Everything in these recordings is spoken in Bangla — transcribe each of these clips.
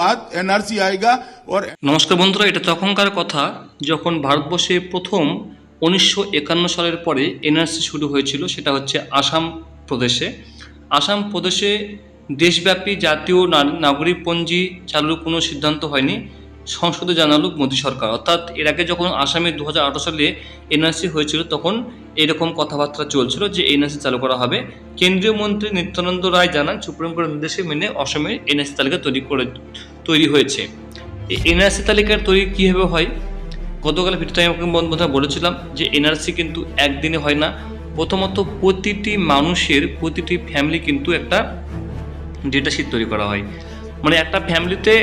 बाद एनआरसी आएगा और নমস্কার বন্ধুরা এটা তখনকার কথা যখন ভারতবর্ষে প্রথম উনিশশো একান্ন সালের পরে এনআরসি শুরু হয়েছিল সেটা হচ্ছে আসাম প্রদেশে আসাম প্রদেশে দেশব্যাপী জাতীয় না- নাগরিকপঞ্জি চালুর কোনো সিদ্ধান্ত হয়নি সংসদে জানালো মোদী সরকার অর্থাৎ এর আগে যখন আসামে দু সালে এনআরসি হয়েছিল তখন এরকম কথাবার্তা চলছিল যে এনআরসি চালু করা হবে কেন্দ্রীয় মন্ত্রী নিত্যানন্দ রায় জানান সুপ্রিম কোর্টের নির্দেশে মেনে অসমে এনআরসি তালিকা তৈরি করে তৈরি হয়েছে। এনআরসি তালিকার তৈরি কীভাবে হয়? গতকাল ভিডিওতে আমি বন্ধুরা বলেছিলাম যে এনআরসি কিন্তু একদিনে হয় না। প্রথমত প্রতিটি মানুষের, প্রতিটি ফ্যামিলি কিন্তু একটা ডেটা শিট তৈরি করা হয়। মানে একটা ফ্যামিলিতে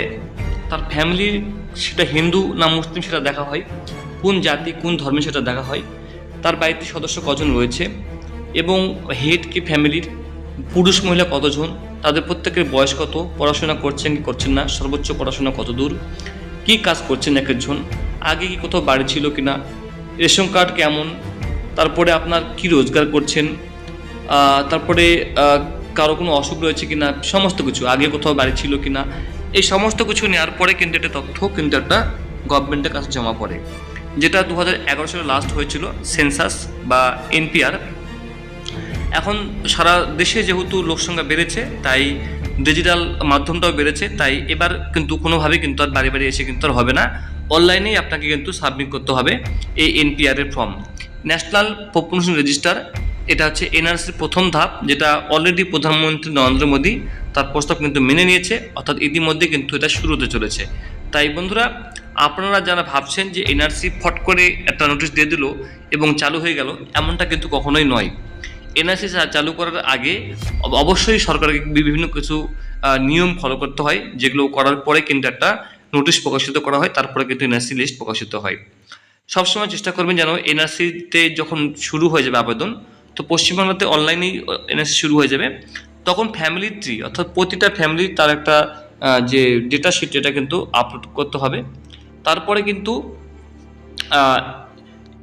তার ফ্যামিলি সেটা হিন্দু না মুসলিম সেটা দেখা হয়। কোন জাতি, কোন ধর্মে সেটা দেখা হয়। তার বাড়িতে সদস্য কজন রয়েছে এবং হেড কি ফ্যামিলির পুরুষ মহিলা কতজন? তাদের প্রত্যেকের বয়স কত? পড়াশোনা করছেন কি করছেন না? সর্বোচ্চ পড়াশোনা কত দূর? কী কাজ করছেন এক একজন? আগে কি কোথাও বাড়ি ছিল কি না? রেশন কার্ড কেমন? তারপরে আপনার কি রোজগার করছেন? তারপরে কারও কোনো অসুখ রয়েছে কি না? সমস্ত কিছু। আগে কোথাও বাড়ি ছিল কি না? এই সমস্ত কিছু নেওয়ার পরে কিন্তু একটা তথ্য কিন্তু একটা গভর্নমেন্টের কাছে জমা পড়ে। যেটা দু হাজার এগারো সালে লাস্ট হয়েছিল সেন্সাস বা এনপিআর এখন সারা দেশে যেহেতু লোকসংখ্যা বেড়েছে, তাই ডিজিটাল মাধ্যমটাও বেড়েছে, তাই এবার কিন্তু কোনোভাবে কিন্তু আর বাড়ি বাড়ি এসে কিন্তু আর হবে না। অনলাইনেই আপনাকে কিন্তু সাবমিট করতে হবে এই এনপিআরের ফর্ম ন্যাশনাল পপুলেশন রেজিস্টার এটা হচ্ছে এনআরসির প্রথম ধাপ, যেটা অলরেডি প্রধানমন্ত্রী নরেন্দ্র মোদী তার প্রস্তাব কিন্তু মেনে নিয়েছে, অর্থাৎ ইতিমধ্যে কিন্তু এটা শুরু হতে চলেছে। তাই বন্ধুরা, আপনারা যারা ভাবছেন যে এনআরসি ফট করে একটা নোটিশ দিয়ে দিল এবং চালু হয়ে গেল, এমনটা কিন্তু কখনোই নয়। এনআরসি চালু করার আগে অবশ্যই সরকারকে বিভিন্ন কিছু নিয়ম ফলো করতে হয়, যেগুলো করার পরে কিন্তু একটা নোটিশ প্রকাশিত করা হয়, তারপরে কিন্তু এনআরসি লিস্ট প্রকাশিত হয়। সবসময় চেষ্টা করবেন যেন এনআরসিতে যখন শুরু হয়ে যাবে আবেদন, তো পশ্চিমবাংলাতে অনলাইনেই এনআরসি শুরু হয়ে যাবে। তখন ফ্যামিলি ট্রি অর্থাৎ প্রতিটা ফ্যামিলি তার একটা যে ডেটা শিট এটা কিন্তু আপলোড করতে হবে। তারপরে কিন্তু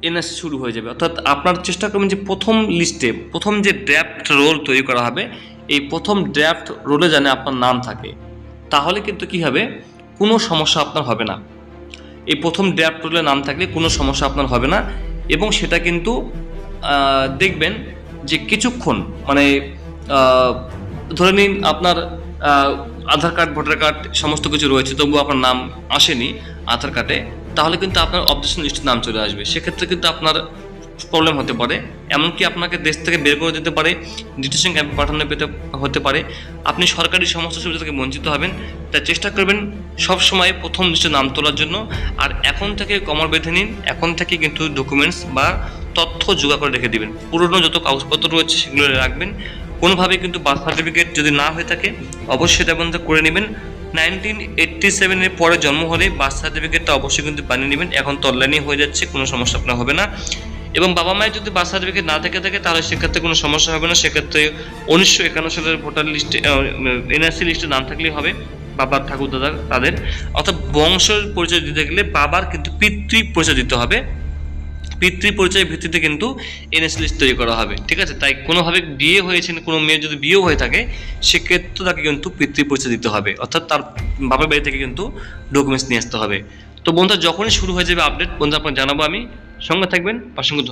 এনএস শুরু হয়ে যাবে। অর্থাৎ আপনার চেষ্টা করবেন যে প্রথম লিস্টে প্রথম যে ড্রাফট রোল তৈরি করা হবে, এই প্রথম ড্রাফট রোলে যেন আপনার নাম থাকে। তাহলে কিন্তু কি হবে? কোনো সমস্যা আপনার হবে না। এই প্রথম ড্রাফট রোলে নাম থাকলে কোনো সমস্যা আপনার হবে না এবং সেটা কিন্তু দেখবেন যে কিছুক্ষণ মানে ধরে নিন আপনার আধার কার্ড, ভোটার কার্ড সমস্ত কিছু রয়েছে, তবুও আপনার নাম আসেনি আধার কার্ডে। তাহলে কিন্তু আপনার অবজেকশন লিস্টে নাম চলে আসবে। সেক্ষেত্রে কিন্তু আপনার প্রবলেম হতে পারে। এমনকি আপনাকে দেশ থেকে বের করে দিতে পারে ডিটেশন ক্যাম্পে পাঠানো পেতে, হতে পারে। আপনি সরকারি সমস্ত সুবিধা থেকে বঞ্চিত হবেন। তাই চেষ্টা করবেন সব সময় প্রথম লিস্টে নাম তোলার জন্য। আর এখন থেকে কমর বেঁধে নিন। এখন থেকে কিন্তু ডকুমেন্টস বা তথ্য জোগাড় করে রেখে দিবেন। পুরনো যত কাগজপত্র রয়েছে সেগুলো রাখবেন। কোনোভাবে কিন্তু বার্থ সার্টিফিকেট যদি না হয়ে থাকে, অবশ্যই এটা করে নেবেন। নাইনটিন এইট্টি সেভেনের পরে জন্ম হলে বার্থ সার্টিফিকেটটা অবশ্যই কিন্তু বানিয়ে নেবেন। এখন তো অনলাইনে হয়ে যাচ্ছে, কোনো সমস্যা আপনার হবে না। এবং বাবা মায়ের যদি বার্থ সার্টিফিকেট না থেকে থাকে, তাহলে সেক্ষেত্রে কোনো সমস্যা হবে না। সেক্ষেত্রে উনিশশো একান্ন সালের ভোটার লিস্টে এনআরসি লিস্টে নাম থাকলেই হবে, বাবার ঠাকুর দাদা তাদের। অর্থাৎ বংশের পরিচয় দিতে গেলে বাবার কিন্তু পিতৃ পরিচয় দিতে হবে। পিতৃ পরিচয়ের ভিত্তিতে কিন্তু এনএস লিস্ট তৈরি করা হবে, ঠিক আছে? তাই কোনোভাবে বিয়ে হয়েছে, কোনো মেয়ে যদি বিয়েও হয়ে থাকে, সেক্ষেত্রে তাকে কিন্তু পিতৃ পরিচয় দিতে হবে। অর্থাৎ তার বাপের বাড়ি থেকে কিন্তু ডকুমেন্টস নিয়ে আসতে হবে। তো বন্ধুরা, যখনই শুরু হয়ে যাবে আপডেট বন্ধু আপনার জানাব আমি। সঙ্গে থাকবেন অসংখ্য।